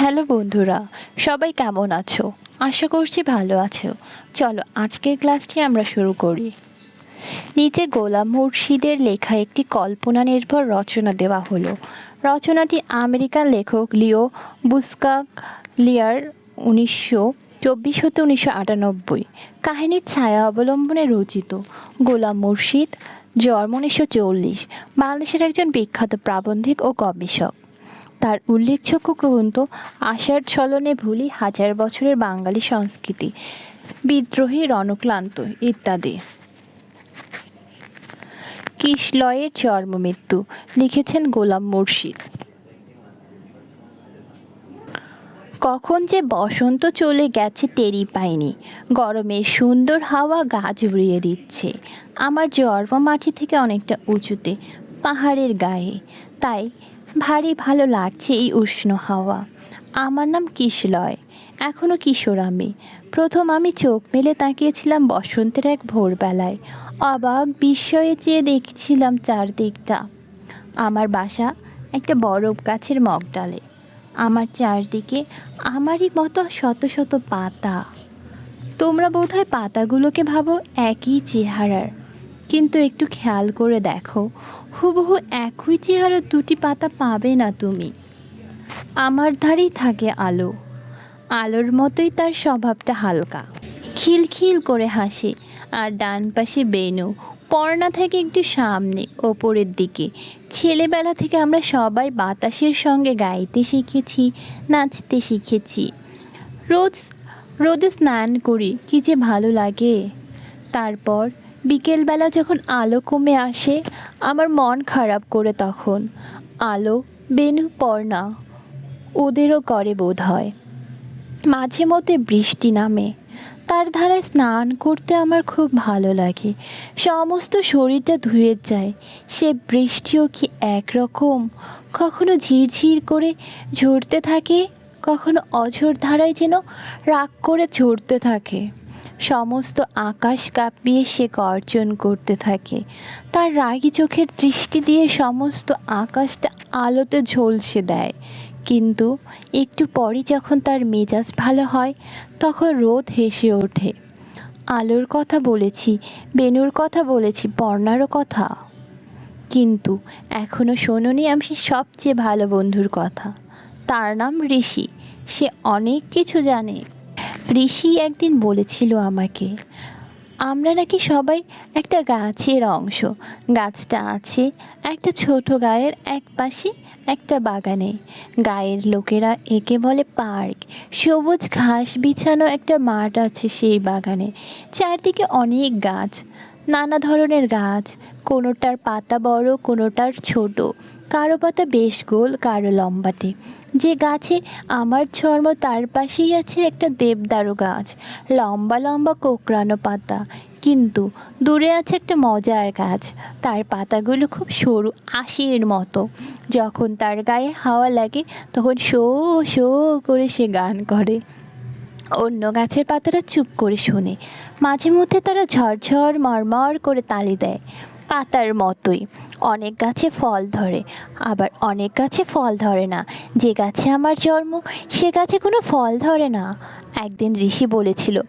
Hello বন্ধুরা, সবাই কেমন আছো? আশা করছি ভালো আছো। চলো আজকের ক্লাসটি আমরা শুরু করি। নিচে গোলাম মুর্শিদের লেখা একটি কল্পনা নির্ভর রচনা দেওয়া হলো। রচনাটি আমেরিকান লেখক লিও বুসকাক লিয়ার উনিশশো চব্বিশ হতে উনিশশো আটানব্বই। কাহিনীর ছায়া অবলম্বনে রচিত। গোলাম মুর্শিদ, জন্ম উনিশশো চল্লিশ। বাংলাদেশের একজন বিখ্যাত প্রাবন্ধিক ও গবেষক। তার উল্লেখযোগ্য গ্রন্থ আশার ছলনে ভুলি হাজার বছরের বাঙালি সংস্কৃতি, বিদ্রোহী রণক্লান্ত ইত্যাদি। কিশলয়ের জন্ম মৃত্যু, লিখেছেন গোলাম মুর্শিদ। কখন যে বসন্ত চলে গেছে টেরি পাইনি, গরমে সুন্দর হাওয়া গাছ উড়িয়ে দিচ্ছে। আমার জন্ম মাটি থেকে অনেকটা উঁচুতে, পাহাড়ের গায়ে। তাই ভারী ভালো লাগছে এই উষ্ণ হাওয়া। আমার নাম কিশলয় এখনও কিশোর আমি। প্রথম আমি চোখ মেলে তাকিয়েছিলাম বসন্তের এক ভোরবেলায়। অবাক বিস্ময়ে চেয়ে দেখছিলাম চারদিকটা। আমার বাসা একটা বরফ গাছের মগডালে। আমার চারদিকে আমারই মতো শত শত পাতা। তোমরা বোধহয় পাতাগুলোকে ভাবো একই চেহারার। কিন্তু একটু খেয়াল করে দেখো। হুবহু একই চেহারার দুটি পাতা পাবে না তুমি। আমার ধারেই থাকে আলো। আলোর মতোই তার স্বভাবটা হালকা। খিলখিল করে হাসে। আর ডান পাশে বেনু, পর্ণা থেকে একটু সামনে, ওপরের দিকে। ছেলেবেলা থেকে আমরা সবাই বাতাসের সঙ্গে গাইতে শিখেছি, নাচতে শিখেছি। রোজ, রোদে স্নান করি, কী যে ভালো লাগে। তারপর বিকেলবেলা যখন আলো কমে আসে, আমার মন খারাপ করে তখন। আলো, বেনু, পর্ণা, ওদেরও করে বোধ হয়। মাঝে মধ্যে বৃষ্টি নামে। তার ধারায় স্নান করতে আমার খুব ভালো লাগে। সমস্ত শরীরটা ধুয়ে যায়। সে বৃষ্টিও কি একরকম? কখনো ঝিরঝির করে ঝরতে থাকে, কখনো অঝোর ধারায় যেন রাগ করে ঝরতে থাকে। সমস্ত আকাশ কাঁপিয়ে সে গর্জন করতে থাকে। তার রাগী চোখের দৃষ্টি দিয়ে সমস্ত আকাশটা আলোতে ঝলসে দেয়। কিন্তু একটু পরই যখন তার মেজাজ ভালো হয়, তখন রোদ হেসে ওঠে। আলোর কথা বলেছি, বেনুর কথা বলেছি, বর্ণারও কথা। কিন্তু এখনও শোনোনি আমি সবচেয়ে ভালো বন্ধুর কথা। তার নাম ঋষি। সে অনেক কিছু জানে। ঋষি একদিন বলেছিল আমাকে, আমরা নাকি সবাই একটা গাছের অংশ। গাছটা আছে, একটা ছোট গায়ের এক পাশে একটা বাগানে। গায়ের লোকেরা একে বলে পার্ক। সবুজ ঘাস বিছানো একটা মাঠ আছে সেই বাগানে। চারদিকে অনেক গাছ। নানা ধরনের গাছ, কোনোটার পাতা বড়, কোনোটার ছোট। কারও পাতা বেশ গোল, কারও লম্বাটে। যে গাছে আমার চর্ম তার পাশেই আছে একটা দেবদারু গাছ, লম্বা লম্বা কোকড়ানো পাতা। কিন্তু দূরে আছে একটা মজার গাছ, তার পাতাগুলো খুব সরু আশির মতো। যখন তার গায়ে হাওয়া লাগে, তখন শো শো করে সে গান করে। অন্য গাছের পাতারা চুপ করে শোনে। মাঝে মধ্যে তারা ঝরঝর, মরমর করে তালি দেয়। পাতার মতোই। অনেক গাছে ফল ধরে, আবার অনেক গাছে ফল ধরে না। যে গাছে আমার জন্ম, সে গাছে কোনো ফল ধরে না। একদিন ঋষি বলেছিল,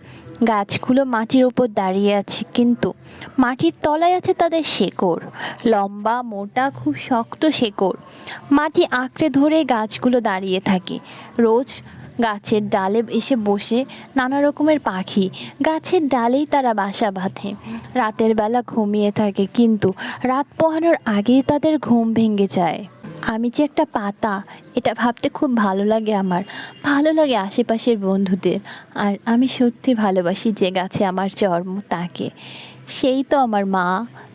গাছগুলো মাটির ওপর দাঁড়িয়ে আছে, কিন্তু মাটির তলায় আছে তাদের শেকড়। লম্বা, মোটা, খুব শক্ত শেকড়। মাটি আঁকড়ে ধরে গাছগুলো দাঁড়িয়ে থাকে। রোজ গাছের ডালে এসে বসে নানা রকমের পাখি। গাছের ডালেই তারা বাসা বাঁধে। রাতের বেলা ঘুমিয়ে থাকে, কিন্তু রাত পোহানোর আগেই তাদের ঘুম ভেঙে যায়। আমি যে একটা পাতা, এটা ভাবতে খুব ভালো লাগে আমার। ভালো লাগে আশেপাশের বন্ধুদের। আর আমি সত্যি ভালোবাসি যে গাছে আমার জন্ম তাকে। সেই তো আমার মা।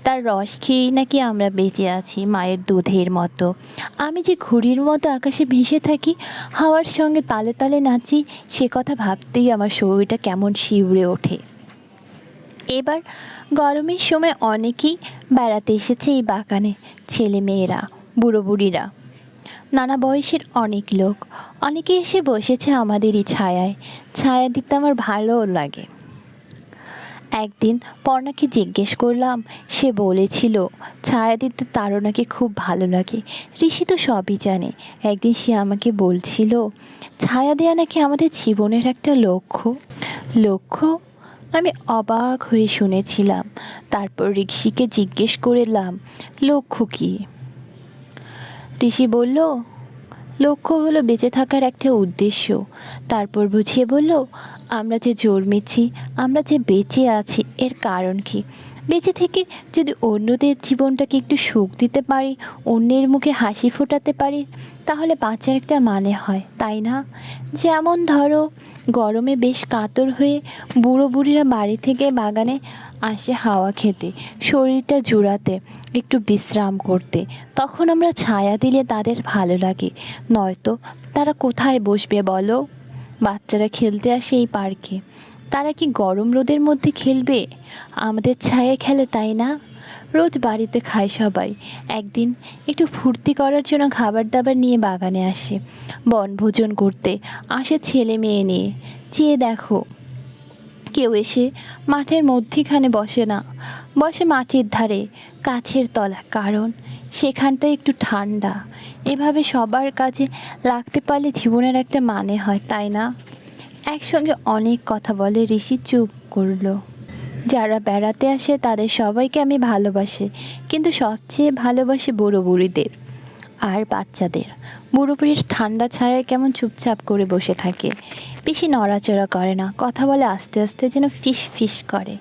তার রস খেয়েই নাকি আমরা বেঁচে আছি মায়ের দুধের মতো। আমি যে ঘুড়ির মতো আকাশে ভেসে থাকি, হাওয়ার সঙ্গে তালে তালে নাচি, সে কথা ভাবতেই আমার শরীরটা কেমন শিউরে ওঠে। এবার গরমের সময় অনেকেই বেড়াতে এসেছে এই বাগানে ছেলে মেয়েরা বুড়ো বুড়িরা নানা বয়সের অনেক লোক। অনেকে এসে বসেছে আমাদেরই ছায়ায়। ছায়া দিতে আমার ভালোও লাগে। একদিন পর্ণাকে জিজ্ঞেস করলাম, সে বলেছিল ছায়া দিতে তারও নাকি খুব ভালো লাগে, ঋষি তো সবই জানে। একদিন সে আমাকে বলছিল ছায়া দেওয়া নাকি আমাদের জীবনের একটা লক্ষ্য? লক্ষ্য? আমি অবাক হয়ে শুনেছিলাম। তারপর ঋষিকে জিজ্ঞেস করলাম, লক্ষ্য কী? ঋষি বলল লক্ষ্য হলো বেঁচে থাকার একটা উদ্দেশ্য। তারপর বুঝিয়ে বলল, আমরা যে জন্মেছি আমরা যে বেঁচে আছি, এর কারণ কি? বেঁচে থেকে যদি অন্যদের জীবনটাকে একটু সুখ দিতে পারি, অন্যের মুখে হাসি ফোটাতে পারি, তাহলে বাঁচার একটা মানে হয়, তাই না? যেমন ধরো গরমে বেশ কাতর হয়ে বুড়ো বুড়িরা বাড়ি থেকে বাগানে আসে হাওয়া খেতে, শরীরটা জুড়াতে, একটু বিশ্রাম করতে। তখন আমরা ছায়া দিলে তাদের ভালো লাগে। নয়তো তারা কোথায় বসবে বলো? বাচ্চারা খেলতে আসে এই পার্কে। তারা কি গরম রোদের মধ্যে খেলবে? আমাদের ছায়া খেলে তাই না? রোজ বাড়িতে খায় সবাই। একদিন একটু ফুর্তি করার জন্য খাবার দাবার নিয়ে বাগানে আসে। বনভোজন করতে আসে ছেলে মেয়ে নিয়ে। চেয়ে দেখো, কেউ এসে মাঠের মধ্যিখানে বসে না। বসে মাটির ধারে, কাছের তলা, কারণ সেখানটা একটু ঠান্ডা। এভাবে সবার কাছে লাগতে পারলে জীবনের একটা মানে হয়, তাই না? একসঙ্গে অনেক কথা বলে ঋষি চুপ করল। যারা বেড়াতে আসে তাদের সবাইকে আমি ভালোবাসি, কিন্তু সবচেয়ে ভালোবাসি বুড়ো বুড়িদের আর বাচ্চাদের। বুড়ো বুড়ির ঠান্ডা ছায়ায় কেমন চুপচাপ করে বসে থাকে। বেশি নড়াচড়া করে না, কথা বলে আস্তে আস্তে যেন ফিস ফিস করে।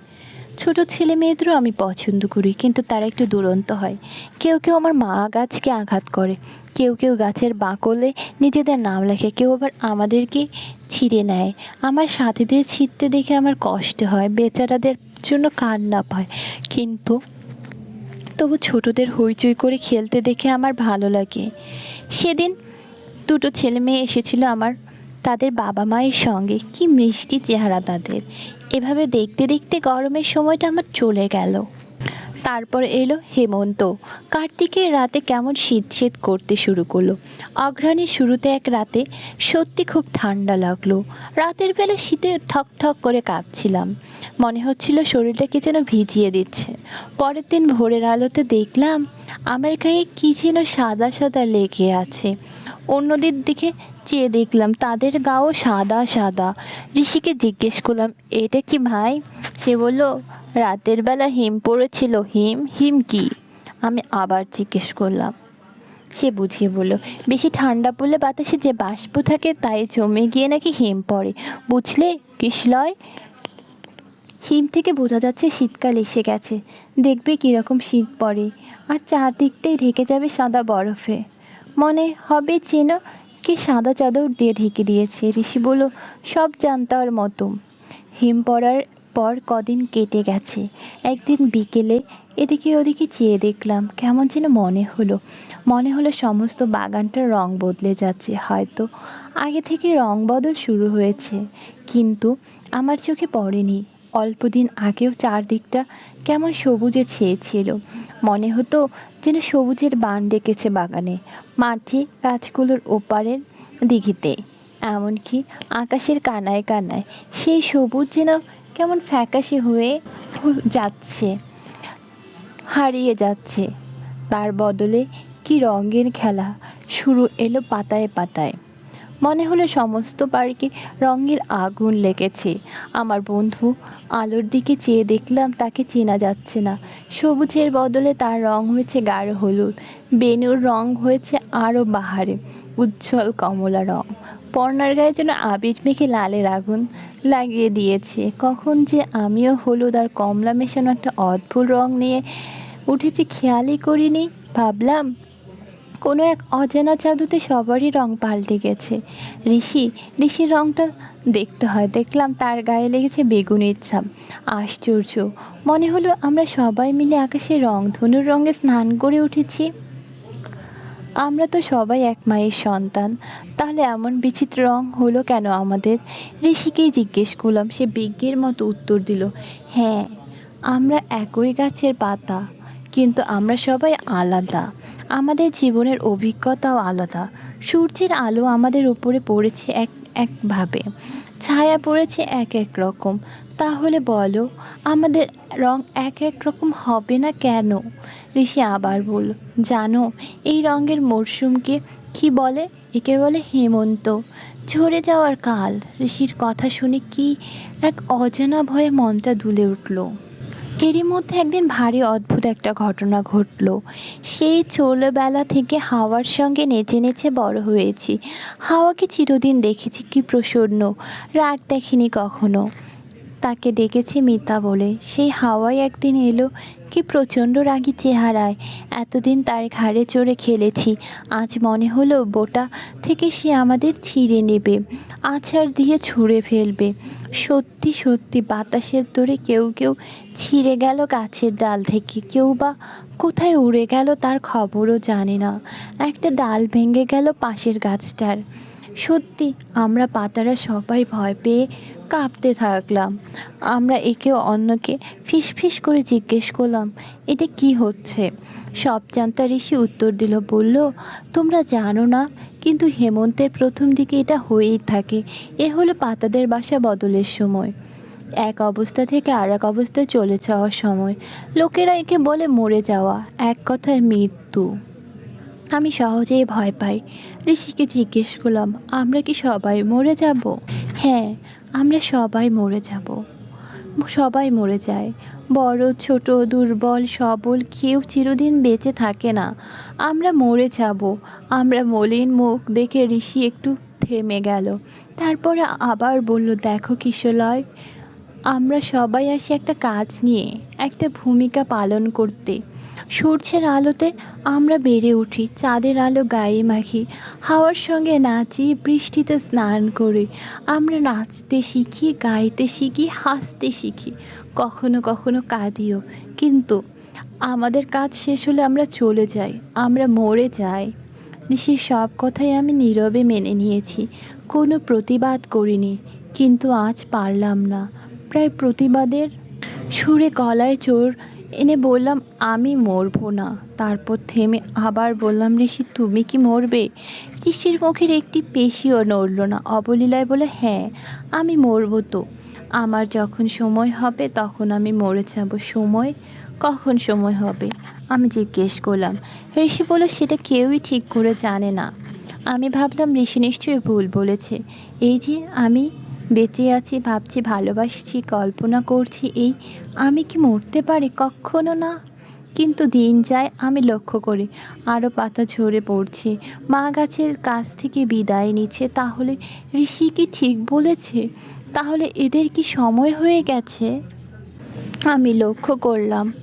ছোট ছেলে মেয়েদেরও আমি পছন্দ করি, কিন্তু তারা একটু দুরন্ত হয়। কেউ কেউ আমার মা গাছকে আঘাত করে, কেউ কেউ গাছের বাঁকলে নিজেদের নাম লেখে, কেউ আবার আমাদেরকে ছিঁড়ে নেয়। আমার সাথীদের ছিঁড়তে দেখে আমার কষ্ট হয়, বেচারাদের জন্য কান্না পায়। কিন্তু তবু ছোটদের হইচই করে খেলতে দেখে আমার ভালো লাগে। সেদিন দুটো ছেলে মেয়ে এসেছিল আমার, তাদের বাবা মায়ের সঙ্গে। কি মিষ্টি চেহারা তাদের। এভাবে দেখতে দেখতে গরমের সময়টা আমার চলে গেল। তারপর এলো হেমন্ত। কার্তিকের রাতে কেমন শীত শীত করতে শুরু করল। অঘ্রাণের শুরুতে এক রাতে সত্যি খুব ঠান্ডা লাগল। রাতের বেলা শীতে ঠক ঠক করে কাঁপছিলাম। মনে হচ্ছিল শরীরটাকে যেন ভিজিয়ে দিচ্ছে। পরের দিন ভোরের আলোতে দেখলাম আমার গায়ে কী যেন সাদা সাদা লেগে আছে। অন্যদের দিকে চেয়ে দেখলাম তাদের গাও সাদা সাদা। ঋষিকে জিজ্ঞেস করলাম, এটা কি ভাই? সে বলল, রাতের বেলা হিম পড়েছিল, হিম হিম কি? আমি আবার জিজ্ঞেস করলাম। সে বুঝিয়ে বলল, বেশি ঠান্ডা পড়লে বাতাসে যে বাষ্প থাকে, তাই জমে গিয়ে নাকি হিম পড়ে। বুঝলে কিসলয় হিম থেকে বোঝা যাচ্ছে শীতকাল এসে গেছে। দেখবে কীরকম শীত পড়ে। আর চারদিকটাই ঢেকে যাবে সাদা বরফে। মনে হবে যেন কি সাদা চাদর দিয়ে ঢেকে দিয়েছে। ঋষি বলল, সব জানতার মতো। হিম পড়ার পর কদিন কেটে গেছে। একদিন বিকেলে এদিকে ওদিকে চেয়ে দেখলাম কেমন যেন মনে হলো। মনে হলো সমস্ত বাগানটার রং বদলে যাচ্ছে, হয়তো আগে থেকে রং বদল শুরু হয়েছে। কিন্তু আমার চোখে পড়েনি। অল্প দিন আগেও চারদিকটা কেমন সবুজে ছেয়েছিল। মনে হতো যেন সবুজের বান ডেকেছে বাগানে, মাঠে গাছগুলোর ওপারের দিঘিতে। এমনকি আকাশের কানায় কানায় সেই সবুজ যেন কেমন ফ্যাকাশে হয়ে যাচ্ছে, হারিয়ে যাচ্ছে, তার বদলে কি রঙের খেলা? শুরু এলো পাতায় পাতায়। মনে হলো সমস্ত পার্কে রঙের আগুন লেগেছে। আমার বন্ধু আলোর দিকে চেয়ে দেখলাম তাকে চেনা যাচ্ছে না। সবুজের বদলে তার রং হয়েছে গাঢ় হলুদ। বেনুর রং হয়েছে আরও বাহারে, উজ্জ্বল কমলা রং। পর্ণার গায়ে যেন আবির মেখে লালের আগুন লাগিয়ে দিয়েছে। কখন যে আমিও হলুদ আর কমলা মেশানো একটা অদ্ভুত রং নিয়ে উঠেছি খেয়ালই করিনি। ভাবলাম, কোনো এক অজানা জাদুতে সবারই রং পাল্টে গেছে। ঋষি, ঋষির রংটা দেখতে হয়। দেখলাম তার গায়ে লেগেছে বেগুনের ছাপ। আশ্চর্য, মনে হলো আমরা সবাই মিলে আকাশে রং ধনুর রঙে স্নান করে উঠেছি। আমরা তো সবাই এক মায়ের সন্তান। তাহলে এমন বিচিত্র রং হলো কেন আমাদের? ঋষিকেই জিজ্ঞেস করলাম, সে বিজ্ঞের মতো উত্তর দিল হ্যাঁ আমরা একই গাছের পাতা, কিন্তু আমরা সবাই আলাদা। আমাদের জীবনের অভিজ্ঞতাও আলাদা। সূর্যের আলো আমাদের উপরে পড়েছে এক, একভাবে। ছায়া পড়েছে এক এক রকম। তাহলে বলো, আমাদের রং এক এক রকম হবে না কেন? ঋষি আবার বলল, জানো, এই রঙের মরশুমকে কি বলে? একে বলে হেমন্ত। ঝরে যাওয়ার কাল। ঋষির কথা শুনে কি এক অজানা ভয়ে মনটা দুলে উঠল। এরই মধ্যে একদিন ভারী অদ্ভুত একটা ঘটনা ঘটল। সেই ছোটবেলা থেকে হাওয়ার সঙ্গে নেচে নেচে বড় হয়েছি। হাওয়াকে চিরদিন দেখেছি কি প্রসন্ন। রাগ দেখিনি কখনো। তাকে ডেকেছি মিতা বলে। সেই হাওয়াই একদিন এলো কি প্রচণ্ড রাগী চেহারায়। এতদিন তার ঘাড়ে চড়ে খেলেছি। আজ মনে হলো বোটা থেকে সে আমাদের ছিঁড়ে নেবে, আছাড় দিয়ে ছুঁড়ে ফেলবে। সত্যি সত্যি বাতাসের দৌড়ে কেউ কেউ ছিঁড়ে গেল গাছের ডাল থেকে। কেউ বা কোথায় উড়ে গেল তার খবরও জানে না। একটা ডাল ভেঙে গেল পাশের গাছটার। সত্যি, আমরা পাতারা সবাই ভয় পেয়ে কাঁপতে থাকলাম। আমরা একে অন্যকে ফিস ফিস করে জিজ্ঞেস করলাম এটা কি হচ্ছে? সব জানতা ঋষি উত্তর দিল, বলল, তোমরা জানো না, কিন্তু হেমন্তের প্রথম দিকে এটা হয়েই থাকে। এ হলো পাতাদের বাসা বদলের সময়। এক অবস্থা থেকে আর এক অবস্থায় চলে যাওয়ার সময়। লোকেরা একে বলে মরে যাওয়া, এক কথায় মৃত্যু। আমি সহজেই ভয় পাই। ঋষিকে জিজ্ঞেস করলাম, আমরা কি সবাই মরে যাব? হ্যাঁ আমরা সবাই মরে যাব। সবাই মরে যায়। বড়, ছোট, দুর্বল, সবল কেউ চিরদিন বেঁচে থাকে না। আমরা মরে যাব। আমরা মলিন মুখ দেখে ঋষি একটু থেমে গেল। তারপরে আবার বলল, দেখো কিশলয়, আমরা সবাই আসি একটা কাজ নিয়ে, একটা ভূমিকা পালন করতে। সূর্যের আলোতে আমরা বেড়ে উঠি, চাঁদের আলো গায়ে মাখি, হাওয়ার সঙ্গে নাচি, বৃষ্টিতে স্নান করি। আমরা নাচতে শিখি, গাইতে শিখি, হাসতে শিখি। কখনো কখনো কাঁদিও, কিন্তু আমাদের কাজ শেষ হলে আমরা চলে যাই, আমরা মরে যাই। সে সব কথাই আমি নীরবে মেনে নিয়েছি, কোনো প্রতিবাদ করিনি, কিন্তু আজ পারলাম না। প্রায় প্রতিবাদের সুরে গলায় চোর এনে বললাম, আমি মরবো না। তারপর থেমে আবার বললাম, ঋষি, তুমি কি মরবে? ঋষির মুখের একটি পেশিও নড়ল না। অবলীলায় বলে হ্যাঁ আমি মরবো তো। আমার যখন সময় হবে তখন আমি মরে যাব। সময়? কখন সময় হবে? আমি জিজ্ঞেস করলাম। ঋষি বলল, সেটা কেউই ঠিক করে জানে না। আমি ভাবলাম, ঋষি নিশ্চয়ই ভুল বলেছে। এই যে, আমি বেঁচে আছি, ভাবছি, ভালোবাসছি, কল্পনা করছি, এই আমি কি মরতে পারি? কখনো না। কিন্তু দিন যায়, আমি লক্ষ্য করি আরও পাতা ঝরে পড়ছে। মা গাছের কাছ থেকে বিদায় নিচ্ছে, তাহলে ঋষি কি ঠিক বলেছে? তাহলে এদের কি সময় হয়ে গেছে? আমি লক্ষ্য করলাম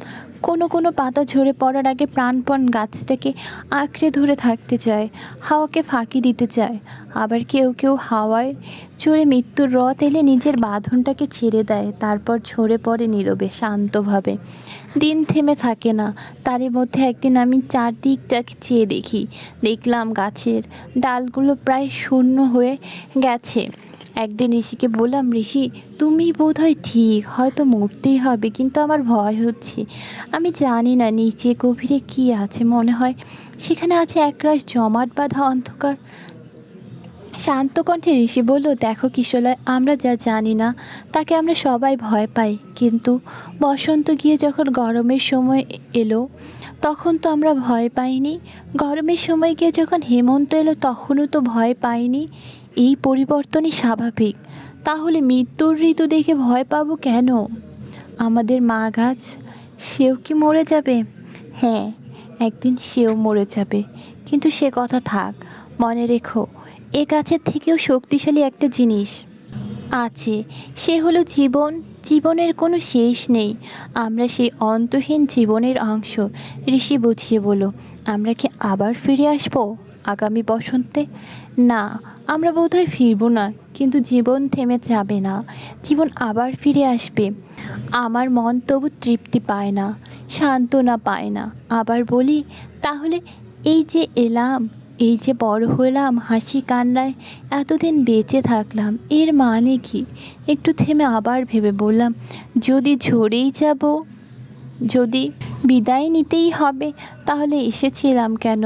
কোনো কোনো পাতা ঝরে পড়ার আগে প্রাণপণ গাছটাকে আঁকড়ে ধরে থাকতে চায়, হাওয়াকে ফাঁকি দিতে চায়। আবার কেউ কেউ হাওয়ায় চড়ে মৃত্যুর রথ এলে নিজের বাঁধনটাকে ছেড়ে দেয়, তারপর ঝরে পড়ে নীরবে, শান্তভাবে। দিন থেমে থাকে না, তারই মধ্যে একদিন আমি চারদিকটাকে চেয়ে দেখি। দেখলাম গাছের ডালগুলো প্রায় শূন্য হয়ে গেছে। একদিন ঋষিকে বললাম, ঋষি তুমি বোধ হয় ঠিক, হয়তো মরতেই হবে, কিন্তু আমার ভয় হচ্ছে। আমি জানি না নিচে গভীরে কি আছে, মনে হয় সেখানে আছে একরাশ জমাট বাঁধা অন্ধকার। শান্ত কণ্ঠে ঋষি বলল, দেখো কিশোলয় আমরা যা জানি না, তাকে আমরা সবাই ভয় পাই। কিন্তু বসন্ত গিয়ে যখন গরমের সময় এলো, তখন তো আমরা ভয় পাইনি। গরমের সময় গিয়ে যখন হেমন্ত এলো, তখনও তো ভয় পাইনি। এই পরিবর্তনই স্বাভাবিক। তাহলে মৃত্যুর ঋতু দেখে ভয় পাবো কেন? আমাদের মা গাছ সেও কি মরে যাবে? হ্যাঁ একদিন সেও মরে যাবে। কিন্তু সে কথা থাক, মনে রেখো, এ গাছের থেকেও শক্তিশালী একটা জিনিস। আছে, সে হলো জীবন। জীবনের কোনো শেষ নেই। আমরা সেই অন্তহীন জীবনের অংশ। ঋষি বুঝিয়ে বলো আমরা কি আবার ফিরে আসব? আগামী বসন্তে? না, আমরা বোধহয় ফিরবো না, কিন্তু জীবন থেমে যাবে না। জীবন আবার ফিরে আসবে। আমার মন তবু তৃপ্তি পায় না, সান্ত্বনা পায় না। আবার বলি, তাহলে এই যে এলাম, এই যে বড় হলাম, হাসি কান্নায় এতদিন বেঁচে থাকলাম, এর মানে কি? একটু থেমে আবার ভেবে বললাম, যদি ঝরেই যাব, যদি বিদায় নিতেই হবে, তাহলে এসেছিলাম কেন?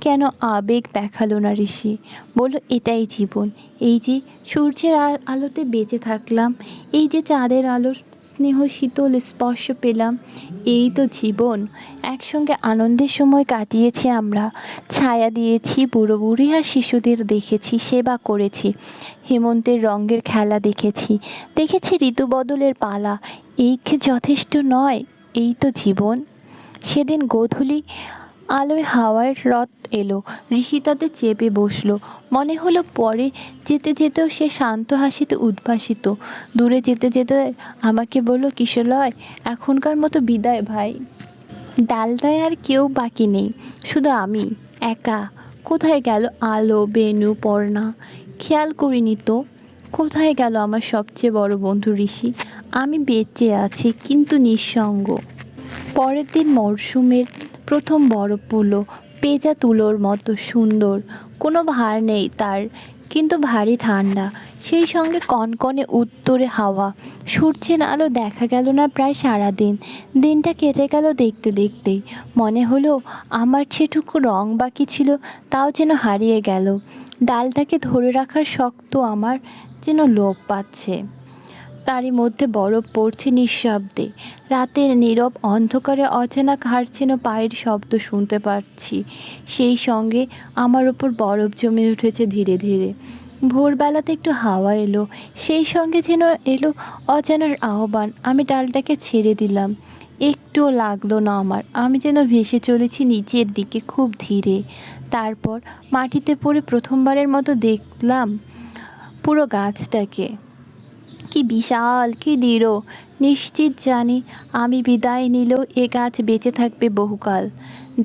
কেন আবেগ দেখাল না ঋষি? বলল, এটাই জীবন। এই যে সূর্যের আলোতে বেঁচে থাকলাম, এই যে চাঁদের আলোর স্নেহ শীতল স্পর্শ পেলাম, এই তো জীবন। একসঙ্গে আনন্দের সময় কাটিয়েছি আমরা। ছায়া দিয়েছি বুড়ো বুড়ি আর শিশুদের দেখেছি, সেবা করেছি। হেমন্তের রঙের খেলা দেখেছি। দেখেছি ঋতু বদলের পালা। এই যথেষ্ট নয়? এই তো জীবন। সেদিন গোধূলি আলোয় হাওয়ার রথ এলো। ঋষি তাতে চেপে বসল। মনে হলো পরে যেতে যেতেও সে শান্ত হাসিতে উদ্ভাসিত। দূরে যেতে যেতে আমাকে বলল কিশলয় এখনকার মতো বিদায় ভাই। ডালদায় আর কেউ বাকি নেই। শুধু আমি, একা। কোথায় গেল আলো বেনু পর্ণা? খেয়াল করিনি তো, কোথায় গেল আমার সবচেয়ে বড় বন্ধু ঋষি? আমি বেঁচে আছি, কিন্তু নিঃসঙ্গ। পরের দিন মরশুমের প্রথম বরফ পড়ল পেঁজা তুলোর মতো সুন্দর। কোনো ভার নেই তার, কিন্তু ভারী ঠান্ডা। সেই সঙ্গে কনকনে উত্তরে হাওয়া। সূর্যের আলো দেখা গেল না প্রায় সারাদিন। দিনটা কেটে গেল দেখতে দেখতেই। মনে হলো আমার যেটুকু রং বাকি ছিল তাও যেন হারিয়ে গেল। ডালটাকে ধরে রাখার শক্ত আমার যেন লোভ পাচ্ছে। তারই মধ্যে বরফ পড়ছে নিঃশব্দে। রাতের নীরব অন্ধকারে অচেনা কারছেন পায়ের শব্দ শুনতে পাচ্ছি। সেই সঙ্গে আমার ওপর বরফ জমে উঠেছে ধীরে ধীরে। ভোরবেলাতে একটু হাওয়া এলো। সেই সঙ্গে যেন এলো অজানার আহ্বান। আমি ডালটাকে ছেড়ে দিলাম। একটুও লাগল না আমার। আমি যেন ভেসে চলেছি নিচের দিকে খুব ধীরে। তারপর মাটিতে পড়ে প্রথমবারের মতো দেখলাম পুরো গাছটাকে। কি বিশাল, কি দৃঢ়। নিশ্চিত জানি, আমি বিদায় নিলেও এ গাছ বেঁচে থাকবে বহুকাল।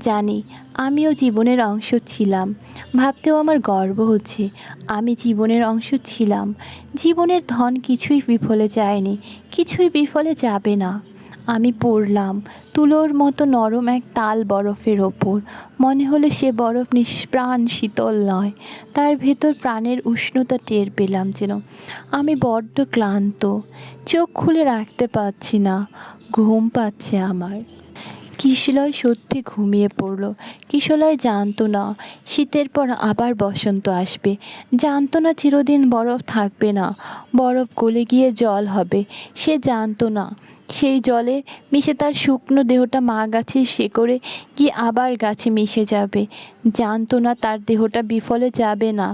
জানি, আমিও জীবনের অংশ ছিলাম। ভাবতেও আমার গর্ব হচ্ছে, আমি জীবনের অংশ ছিলাম। জীবনের ধন কিছুই বিফলে যায়নি, কিছুই বিফলে যাবে না। আমি পড়লাম। তুলোর মতো নরম এক তাল বরফের ওপর। মনে হলো সে বরফ নিষ্প্রাণ শীতল নয়। তার ভেতর প্রাণের উষ্ণতা টের পেলাম যেন। আমি বড্ড ক্লান্ত। চোখ খুলে রাখতে পারছি না। ঘুম পাচ্ছে আমার। কিশলয় সত্যি ঘুমিয়ে পড়ল। কিশলয় জানতো না। শীতের পর আবার বসন্ত আসবে। জানতো না চিরদিন বরফ থাকবে না। বরফ গলে গিয়ে জল হবে। সে জানতো না। সেই জলে মিশে তার শুকনো দেহটা মা গাছের শেকড়ে কি আবার গাছে মিশে যাবে। জানতো না তার দেহটা বিফলে যাবে না।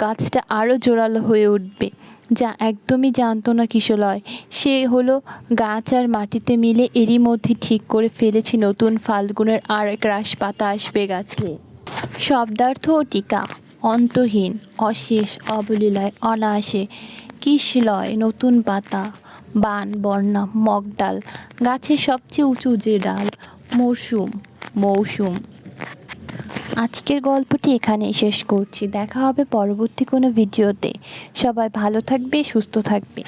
গাছটা আরও জোরালো হয়ে উঠবে। যা একদমই জানতো না কিশলয়। সে হলো গাছ আর মাটিতে মিলে এরই মধ্যে ঠিক করে ফেলেছি নতুন ফাল্গুনের আর এক রাস পাতা আসবে গাছে। শব্দার্থ ও টিকা, অন্তহীন, অশেষ, অবলীলায়, অনায়াসে। কিশলয়, নতুন পাতা। বান বর্ণা মগডাল, গাছের সবচেয়ে উঁচু যে ডাল মৌসুম মৌসুম। আজকের গল্পটি এখানেই শেষ করছি। দেখা হবে পরবর্তী কোনো ভিডিওতে। সবাই ভালো থাকবে, সুস্থ থাকবে।